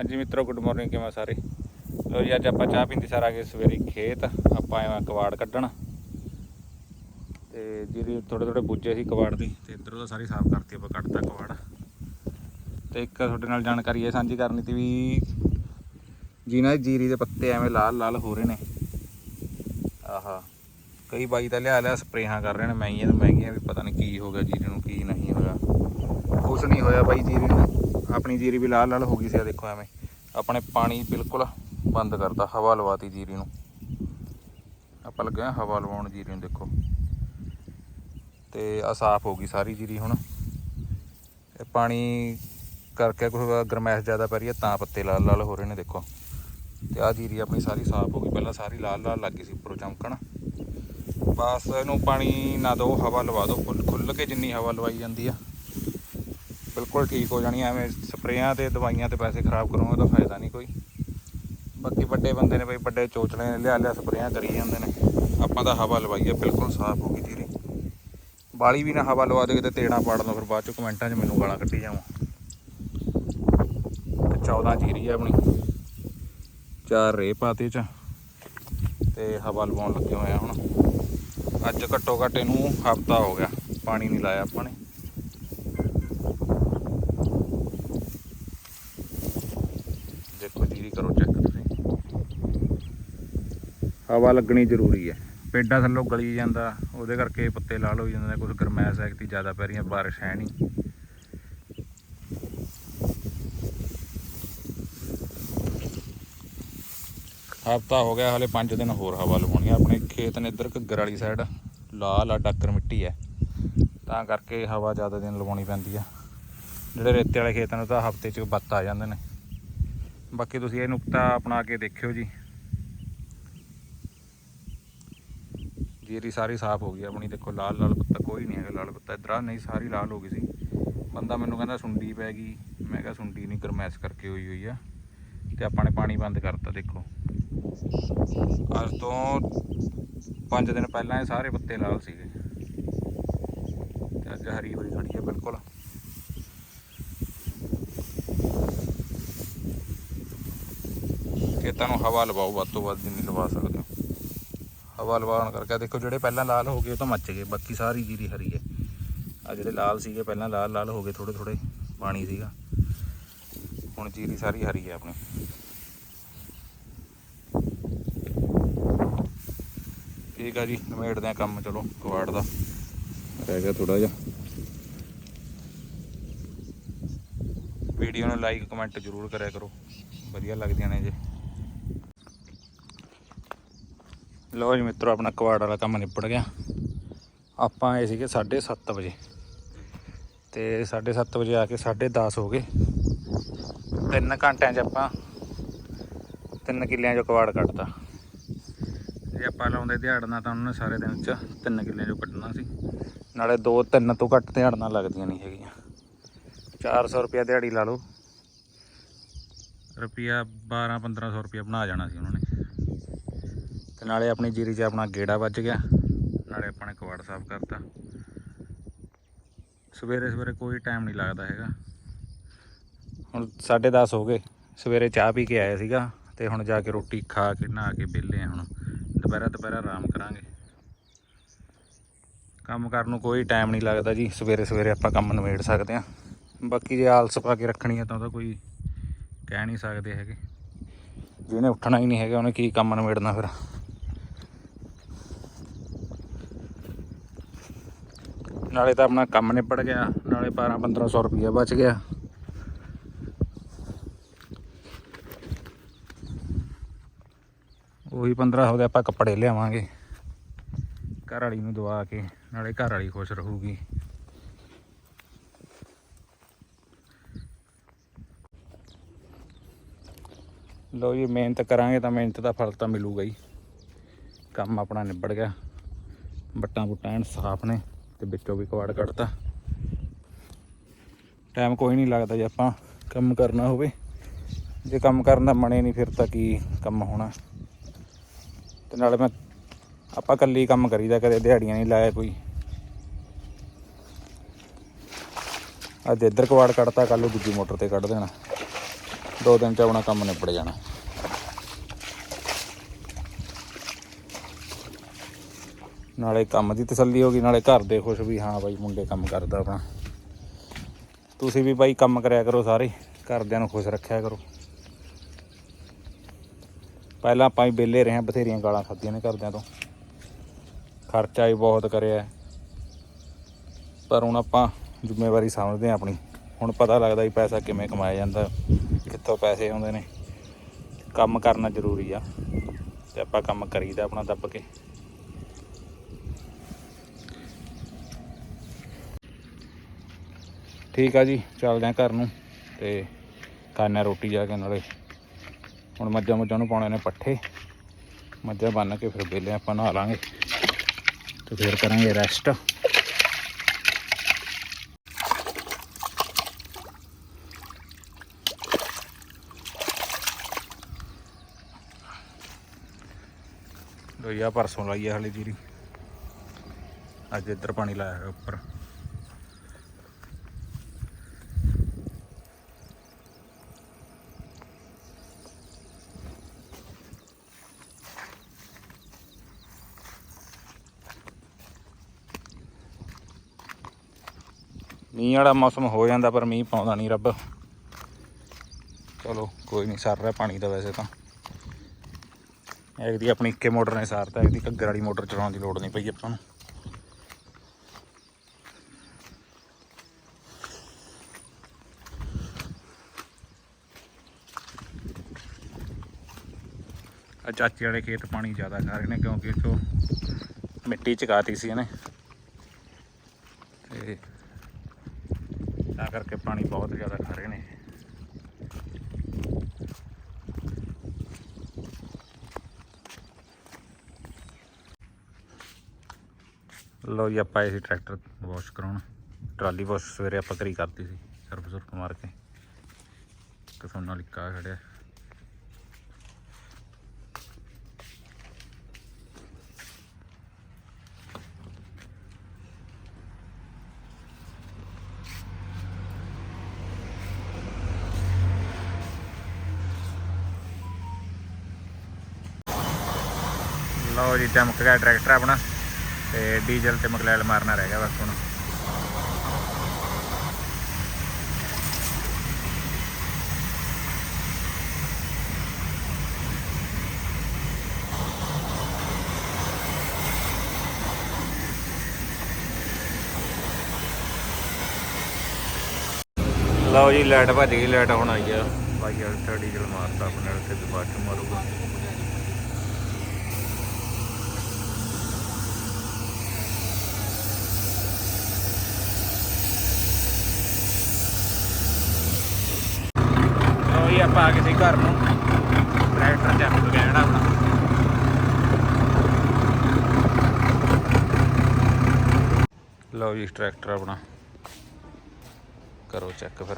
ਹਾਂਜੀ ਮਿੱਤਰੋ good morning ਕਿਵੇਂ ਸਾਰੇ? ਲੋ ਜੀ, ਅੱਜ ਆਪਾਂ ਚਾਹ ਪੀਂਦੇ ਸਾਰ ਆ ਗਏ ਸਵੇਰੇ ਖੇਤ। ਆਪਾਂ ਆਏ ਹਾਂ ਕਵਾੜ ਕੱਢਣ। ਤੇ ਜਿਹੜੀ ਥੋੜੇ ਥੋੜੇ ਬੁੱਝੇ ਸੀ ਕਵਾੜ ਦੀ, ਤੇ ਇਧਰੋਂ ਤਾਂ ਸਾਰੀ ਸਾਫ਼ ਕਰਤੀ, ਆਪਾਂ ਕੱਢਤਾ ਕਵਾੜ ਤੇ ਇੱਕ ਤੁਹਾਡੇ ਨਾਲ ਜਾਣਕਾਰੀ ਇਹ ਸਾਂਝੀ ਕਰਨੀ ਤੀ ਵੀ ਜਿਨ੍ਹਾਂ ਦੀ ਜੀਰੀ ਦੇ ਪੱਤੇ ਐਵੇਂ ਲਾਲ ਲਾਲ ਹੋ ਰਹੇ ਨੇ। ਆਹਾ, ਕਈ ਬਾਈ ਤਾਂ ਲਿਆ ਲਿਆ ਸਪਰੇਹਾਂ ਕਰ ਰਹੇ ਨੇ ਮਹਿੰਗੀਆਂ ਨੂੰ ਮਹਿੰਗੀਆਂ ਵੀ ਪਤਾ ਨਹੀਂ ਕੀ ਹੋ ਗਿਆ, ਜੀਰੀ ਨੂੰ ਕੀ ਨਹੀਂ ਹੋਇਆ। ਕੁਛ ਨਹੀਂ ਹੋਇਆ ਬਾਈ ਜੀਰੀ ਨੂੰ। ਆਪਣੀ ਜੀਰੀ ਵੀ ਲਾਲ ਲਾਲ ਹੋ ਗਈ ਸੀ ਆ ਦੇਖੋ ਐਵੇਂ। ਆਪਣੇ ਪਾਣੀ ਬਿਲਕੁਲ ਬੰਦ ਕਰਤਾ, ਹਵਾ ਲਵਾਤੀ ਜੀਰੀ ਨੂੰ। ਆਪਾਂ ਲੱਗੇ ਹਾਂ ਹਵਾ ਲਵਾਉਣ ਜੀਰੀ ਨੂੰ, ਦੇਖੋ। ਤੇ ਆ ਸਾਫ਼ ਹੋ ਗਈ ਸਾਰੀ ਜੀਰੀ ਹੁਣ। ਇਹ ਪਾਣੀ ਕਰਕੇ ਕੁਝ ਗਰਮੈਸ਼ ਜ਼ਿਆਦਾ ਪੈ ਰਹੀ ਹੈ, ਤਾਂ ਪੱਤੇ ਲਾਲ ਲਾਲ ਹੋ ਰਹੇ ਨੇ, ਦੇਖੋ। ਤੇ ਆ ਜੀਰੀ ਆਪਣੀ ਸਾਰੀ ਸਾਫ਼ ਹੋ ਗਈ, ਪਹਿਲਾਂ ਸਾਰੀ ਲਾਲ ਲਾਲ ਲੱਗ ਗਈ ਸੀ ਉੱਪਰੋਂ ਚਮਕਣ। ਬਸ ਇਹਨੂੰ ਪਾਣੀ ਨਾ ਦਿਓ, ਹਵਾ ਲਵਾ ਦਿਓ ਖੁੱਲ ਖੁੱਲ ਕੇ ਜਿੰਨੀ ਹਵਾ ਲਵਾਈ ਜਾਂਦੀ ਆ। ਬਿਲਕੁਲ ਠੀਕ ਹੋ ਜਾਣੀ ਐਵੇਂ ਸਪਰੇਆਂ ਤੇ ਦਵਾਈਆਂ ਤੇ ਪੈਸੇ ਖਰਾਬ ਕਰੋਗੇ ਤਾਂ ਫਾਇਦਾ ਨਹੀਂ ਕੋਈ। ਬਾਕੀ ਵੱਡੇ ਬੰਦੇ ਨੇ ਬਈ, ਵੱਡੇ ਚੋਚਲੇ ਨੇ, ਲਿਆ ਲਿਆ ਸਪਰੇਆਂ ਕਰੀ ਜਾਂਦੇ ਨੇ। ਆਪਾਂ ਤਾਂ ਹਵਾ ਲਵਾਈ ਆ ਬਿਲਕੁਲ ਸਾਫ਼ ਹੋ ਗਈ ਜੀਰੀ ਬਾਲੀ ਵੀ ਨਾ ਹਵਾ ਲਵਾ ਦੇ ਤੇ ਤੇੜਾ ਪਾੜ ਦੋ, ਫਿਰ ਬਾਅਦ ਚ ਕਮੈਂਟਾਂ 'ਚ ਮੈਨੂੰ ਗਾਲਾਂ ਕੱਢੀ ਜਾਵਾਂ। ਤੇ 14 ਜੀਰੀ ਹੈ ਆਪਣੀ। ਚਾਰ ਰੇ ਪਾਤੇ ਚ, ਤੇ ਹਵਾ ਲਵਾਉਣ ਲੱਗੇ ਹੋਏ ਆ ਹੁਣ। ਅੱਜ ਘੱਟੋ ਘੱਟ ਇਹਨੂੰ ਹਫਤਾ ਹੋ ਗਿਆ, ਪਾਣੀ ਨਹੀਂ ਲਾਇਆ ਆਪਾਂ ਨੇ ਦੇਖੋ ਜੀਰੀ ਕਰੋ ਚੈੱਕ ਤੁਸੀਂ ਹਵਾ ਲੱਗਣੀ ਜ਼ਰੂਰੀ ਹੈ। ਪੇਡਾਂ ਥੱਲੋਂ ਗਲੀ ਜਾਂਦਾ, ਉਹਦੇ ਕਰਕੇ ਪੱਤੇ ਲਾਲ ਹੋ ਜਾਂਦੇ ਨੇ ਕੁਝ ਗਰਮੈਸ਼ ਐਕਤੀ ਜ਼ਿਆਦਾ ਪੈ ਰਹੀਆਂ ਬਾਰਿਸ਼ ਹੈ ਨਹੀਂ। ਹਫਤਾ ਹੋ ਗਿਆ, ਹਲੇ 5 ਦਿਨ ਹੋਰ ਹਵਾ ਲਵਾਉਣੀ ਆ ਆਪਣੇ ਖੇਤ ਨੇ ਇੱਧਰ ਘੱਗਰ ਵਾਲੀ ਸਾਈਡ ਲਾਲ ਆ, ਡਾਕਰ ਮਿੱਟੀ ਹੈ। ਤਾਂ ਕਰਕੇ ਹਵਾ ਜ਼ਿਆਦਾ ਦਿਨ ਲਵਾਉਣੀ ਪੈਂਦੀ ਆ ਜਿਹੜੇ ਰੇਤੇ ਵਾਲੇ ਖੇਤਾਂ ਨੂੰ ਤਾਂ ਹਫ਼ਤੇ 'ਚ ਬੱਤ ਆ ਜਾਂਦੇ ਨੇ। ਬਾਕੀ ਤੁਸੀਂ ਇਹ ਨੁਕਤਾ ਅਪਣਾ ਕੇ ਦੇਖਿਓ ਜੀ। ਜੀਰੀ ਸਾਰੀ ਸਾਫ਼ ਹੋ ਗਈ, ਆਪਣੀ ਦੇਖੋ, ਲਾਲ ਲਾਲ ਪੱਤਾ ਕੋਈ ਨਹੀਂ ਹੈਗਾ, ਲਾਲ ਪੱਤਾ ਇਧਰ ਨਹੀਂ, ਸਾਰੀ ਲਾਲ ਹੋ ਗਈ ਸੀ। ਬੰਦਾ ਮੈਨੂੰ ਕਹਿੰਦਾ ਸੁੰਡੀ ਪੈ ਗਈ। ਮੈਂ ਕਿਹਾ ਸੁੰਡੀ ਨਹੀਂ, ਗਰਮੈਸ਼ ਕਰਕੇ ਹੋਈ ਹੋਈ ਆ। ਤੇ ਆਪਾਂ ਨੇ ਪਾਣੀ ਬੰਦ ਕਰਤਾ, ਦੇਖੋ। ਅੱਜ ਤੋਂ 5 ਦਿਨ ਪਹਿਲਾਂ ਇਹ ਸਾਰੇ ਪੱਤੇ ਲਾਲ ਸੀਗੇ। ਤੇ ਅੱਜ ਹਰੀ ਹੋਈ ਖੜੀ ਹੈ ਬਿਲਕੁਲ। ਖੇਤਾਂ ਨੂੰ ਹਵਾ ਲਵਾਓ, ਵੱਧ ਤੋਂ ਵੱਧ ਜਿੰਨੀ ਲਵਾ ਸਕਦੇ ਹਵਾ ਲਵਾਉਣ ਕਰਕੇ। ਦੇਖੋ ਜਿਹੜੇ ਪਹਿਲਾਂ ਲਾਲ ਹੋ ਗਏ ਉਹ ਤਾਂ ਮੱਚ ਗਏ, ਬਾਕੀ ਸਾਰੀ ਜੀਰੀ ਹਰੀ ਹੈ। ਆ ਜਿਹੜੇ ਲਾਲ ਸੀਗੇ, ਪਹਿਲਾਂ ਲਾਲ ਲਾਲ ਹੋ ਗਏ ਥੋੜੇ ਥੋੜੇ ਪਾਣੀ ਸੀਗਾ। ਹੁਣ ਜੀਰੀ ਸਾਰੀ ਹਰੀ ਹੈ ਆਪਣੀ। ਠੀਕ ਆ ਜੀ ਨਿਮੇੜਦੇ ਆ ਕੰਮ, ਚਲੋ ਕਵਾੜ ਦਾ। ਰਹਿ ਗਿਆ ਥੋੜਾ ਜਿਹਾ। ਵੀਡੀਓ ਨੂੰ ਲਾਈਕ ਕਮੈਂਟ ਜ਼ਰੂਰ ਕਰਿਆ ਕਰੋ। ਵਧੀਆ ਲੱਗਦੀਆਂ ਨੇ ਜੇ। ਲੋ ਜੀ ਮਿੱਤਰੋ, ਆਪਣਾ ਕਵਾੜ ਵਾਲਾ ਕੰਮ ਨਿਬੜ ਗਿਆ। ਆਪਾਂ ਆਏ ਸੀਗੇ 7:30 ਵਜੇ। ਤੇ 7:30 ਵਜੇ ਆ ਕੇ 10:30 ਹੋ ਗਏ। ਤਿੰਨ ਘੰਟਿਆਂ 'ਚ ਆਪਾਂ ਤਿੰਨ ਕਿੱਲਿਆਂ 'ਚੋਂ ਕਵਾੜ ਕੱਢਤਾ ਜੇ ਆਪਾਂ ਲਾਉਂਦੇ ਦਿਹਾੜਨਾ ਤਾਂ ਉਹਨਾਂ ਨੇ ਸਾਰੇ ਦਿਨ 'ਚ ਤਿੰਨ ਕਿੱਲਿਆਂ 'ਚੋਂ ਕੱਢਣਾ ਸੀ। ਨਾਲੇ ਦੋ ਤਿੰਨ ਤੋਂ ਘੱਟ ਦਿਹਾੜਨਾ ਲੱਗਦੀਆਂ ਨਹੀਂ ਹੈਗੀਆਂ। 400 ਰੁਪਿਆ ਦਿਹਾੜੀ ਲਾ ਲਓ। ਰੁਪਿਆ 12 1500 ਰੁਪਿਆ ਬਣਾ ਜਾਣਾ ਸੀ ਉਹਨਾਂ ਨੇ। ਤੇ ਨਾਲੇ ਆਪਣੀ ਜੀਰੀ 'ਚ ਆਪਣਾ ਗੇੜਾ ਵੱਜ ਗਿਆ। ਨਾਲੇ ਆਪਾਂ ਨੇ ਕਵਾੜ ਸਾਫ਼ ਕਰਤਾ। ਸਵੇਰੇ ਸਵੇਰੇ ਕੋਈ ਟਾਈਮ ਨਹੀਂ ਲੱਗਦਾ ਹੈਗਾ। ਹੁਣ 10:30 ਹੋ ਗਏ। ਸਵੇਰੇ ਚਾਹ ਪੀ ਕੇ ਆਇਆ ਸੀਗਾ ਤੇ ਹੁਣ ਜਾ ਕੇ ਰੋਟੀ ਖਾ ਕੇ ਨਹਾ ਕੇ ਵਿਹਲੇ ਆ ਹੁਣ। ਦੁਪਹਿਰਾ ਦੁਪਹਿਰਾ ਆਰਾਮ ਕਰਾਂਗੇ। ਕੰਮ ਕਰਨ ਨੂੰ ਕੋਈ ਟਾਈਮ ਨਹੀਂ ਲੱਗਦਾ ਜੀ। ਸਵੇਰੇ ਸਵੇਰੇ ਆਪਾਂ ਕੰਮ ਨਿਬੇੜ ਸਕਦੇ ਆ ਬਾਕੀ ਜੇ ਆਲਸ ਪਾ ਕੇ ਰੱਖਣੀ ਆ ਤਾਂ ਉਹਦਾ ਕੋਈ ਕਹਿ ਨਹੀਂ ਸਕਦੇ ਹੈਗੇ। ਜਿਹਨੇ ਉੱਠਣਾ ਹੀ ਨਹੀਂ ਹੈਗਾ, ਉਹਨੇ ਕੀ ਕੰਮ ਨਿਬੇੜਨਾ ਫਿਰ? ਨਾਲੇ ਤਾਂ ਆਪਣਾ ਕੰਮ ਨਿਬੜ ਗਿਆ, ਨਾਲੇ 12 1500 ਰੁਪਇਆ ਬਚ ਗਿਆ। ਉਹੀ 1500 ਦੇ ਆਪਾਂ ਕੱਪੜੇ ਲਿਆਵਾਂਗੇ। ਘਰ ਵਾਲੀ ਨੂੰ ਦਵਾ ਕੇ, ਨਾਲੇ ਘਰ ਵਾਲੀ ਖੁਸ਼ ਰਹੂਗੀ। ਲੋ ਜੀ, ਮਿਹਨਤ ਕਰਾਂਗੇ ਤਾਂ ਮਿਹਨਤ ਦਾ ਫਲ ਤਾਂ ਮਿਲੂਗਾ ਹੀ। ਕੰਮ ਆਪਣਾ ਨਿਬੜ ਗਿਆ। ਬੱਟਾਂ ਬੁੱਟਾਂ ਐਨ ਸਾਫ਼ ਨੇ। ਤੇ ਵਿੱਚੋਂ ਵੀ ਕਵਾੜ ਕੱਢਤਾ। ਟਾਈਮ ਕੋਈ ਨਹੀਂ ਲੱਗਦਾ ਜੇ ਆਪਾਂ ਕੰਮ ਕਰਨਾ ਹੋਵੇ। ਜੇ ਕੰਮ ਕਰਨ ਦਾ ਮਨੇ ਨਹੀਂ, ਫਿਰ ਤਾਂ ਕੀ ਕੰਮ ਹੋਣਾ। ਤੇ ਨਾਲੇ ਮੈਂ, ਆਪਾਂ ਇਕੱਲੀ ਕੰਮ ਕਰੀਦਾ, ਕਦੇ ਦਿਹਾੜੀਆਂ ਨਹੀਂ ਲਾਇਆ ਕੋਈ। ਅੱਜ ਇੱਧਰ ਕਵਾੜ ਕੱਢਤਾ ਕੱਲ ਦੂਜੀ ਮੋਟਰ ਤੇ ਕੱਢ ਦੇਣਾ। ਦੋ ਦਿਨ ਚ ਆਪਣਾ ਕੰਮ ਨਿਬੜ ਜਾਣਾ। ਨਾਲੇ ਕੰਮ ਦੀ ਤਸੱਲੀ ਹੋ ਗਈ, ਨਾਲੇ ਘਰ ਦੇ ਖੁਸ਼ ਵੀ, ਹਾਂ ਬਾਈ ਮੁੰਡੇ ਕੰਮ ਕਰਦਾ ਆਪਣਾ। ਤੁਸੀਂ ਵੀ ਬਾਈ ਕੰਮ ਕਰਿਆ ਕਰੋ ਸਾਰੇ, ਘਰਦਿਆਂ ਨੂੰ ਖੁਸ਼ ਰੱਖਿਆ ਕਰੋ। ਪਹਿਲਾਂ ਆਪਾਂ ਵੀ ਵਿਹਲੇ ਰਹੇ ਹਾਂ, ਬਥੇਰੀਆਂ ਗਾਲਾਂ ਖਾਧੀਆਂ ਨੇ ਘਰਦਿਆਂ ਤੋਂ। ਖਰਚਾ ਵੀ ਬਹੁਤ ਕਰਿਆ ਪਰ ਹੁਣ ਆਪਾਂ ਜ਼ਿੰਮੇਵਾਰੀ ਸਮਝਦੇ ਹਾਂ ਆਪਣੀ। ਹੁਣ ਪਤਾ ਲੱਗਦਾ ਵੀ ਪੈਸਾ ਕਿਵੇਂ ਕਮਾਇਆ ਜਾਂਦਾ, ਕਿੱਥੋਂ ਪੈਸੇ ਆਉਂਦੇ ਨੇ। ਕੰਮ ਕਰਨਾ ਜ਼ਰੂਰੀ ਆ, ਤੇ ਆਪਾਂ ਕੰਮ ਕਰੀਦਾ ਆਪਣਾ ਦੱਬ ਕੇ। ਠੀਕ ਆ ਜੀ, ਚੱਲਦੇ ਆ ਘਰ ਨੂੰ ਤੇ ਖਾਣੇ ਰੋਟੀ ਜਾ ਕੇ ਨਾਲੇ। ਹੁਣ ਮੱਝਾਂ ਮੁੱਝਾਂ ਨੂੰ ਪਾਉਣੇ ਨੇ ਪੱਠੇ। ਮੱਝਾਂ ਬੰਨ ਕੇ ਫਿਰ ਵਿਹਲੇ ਆਪਾਂ ਨਹਾ ਲਾਂਗੇ ਤੇ ਫਿਰ ਕਰਾਂਗੇ ਰੈਸਟ ਲੋਈਆ ਪਰਸੋਂ ਲਾਈ ਆ ਹਲੇ ਜੀਰੀ। ਅੱਜ ਇੱਧਰ ਪਾਣੀ ਲਾਇਆ ਉੱਪਰ। ਮੀਂਹ ਵਾਲਾ ਮੌਸਮ ਹੋ ਜਾਂਦਾ, ਪਰ ਮੀਂਹ ਪਾਉਂਦਾ ਨਹੀਂ ਰੱਬ। ਚਲੋ, ਕੋਈ ਨਹੀਂ, ਸਰ ਰਿਹਾ ਪਾਣੀ ਦਾ ਵੈਸੇ ਤਾਂ। ਇੱਕ ਦੀ ਆਪਣੀ ਇੱਕੇ ਮੋਟਰ ਨੇ ਸਾਰਤਾ, ਇੱਕ ਘੱਗਰ ਵਾਲੀ ਮੋਟਰ ਚਲਾਉਣ ਦੀ ਲੋੜ ਨਹੀਂ ਪਈ ਆਪਾਂ ਨੂੰ। ਆ ਚਾਚੀ ਵਾਲੇ ਖੇਤ ਪਾਣੀ ਜ਼ਿਆਦਾ ਖਾ ਰਹੇ ਨੇ, ਕਿਉਂਕਿ ਇਹ ਮਿੱਟੀ ਚਕਾਤੀ ਸੀ ਇਹਨੇ। ਤੇ ਤਾਂ ਕਰਕੇ ਪਾਣੀ ਬਹੁਤ ਜ਼ਿਆਦਾ ਖਾ ਰਹੇ ਨੇ ਲੋ ਜੀ, ਆਪਾਂ ਇਹ ਟਰੈਕਟਰ ਵਾਸ਼ ਕਰਾਉਣ। ਟਰਾਲੀ ਵਾਸ਼ ਸਵੇਰੇ ਆਪਾਂ ਕਰੀ ਕਰਤੀ ਸੀ ਸਰਫ ਸੁਰਫ ਮਾਰ ਕੇ। ਤੇ ਸੋਨਾ ਲਿਕਾ ਖੜਿਆ। ਲਓ ਜੀ, ਚਮਕ ਗਿਆ ਟਰੈਕਟਰ ਆਪਣਾ। ਤੇ ਡੀਜ਼ਲ ਤੇ ਮਕਲੈਲ ਮਾਰਨਾ ਰਹਿ ਗਿਆ ਬਸ ਹੁਣ। ਲਓ ਜੀ ਲਾਈਟ ਭੱਜ ਗਈ ਲਾਈਟ ਹੁਣ ਆਈ ਆ। ਬਾਈ ਅਲਟਰ ਡੀਜ਼ਲ ਮਾਰਤਾ ਆਪਣੇ ਨਾਲ ਤੇ ਬਾਅਦ ਮਾਰੂਗਾ। ਪਾ ਕੇ ਸੀ ਘਰ ਨੂੰ। ਟਰੈਕਟਰ ਚੱਕ ਗਿਆ ਜਿਹੜਾ ਆਪਣਾ। ਲਓ ਜੀ ਟਰੈਕਟਰ ਆਪਣਾ। ਕਰੋ ਚੈੱਕ ਫਿਰ।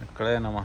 ਨਿਕਲਿਆ ਨਵਾਂ।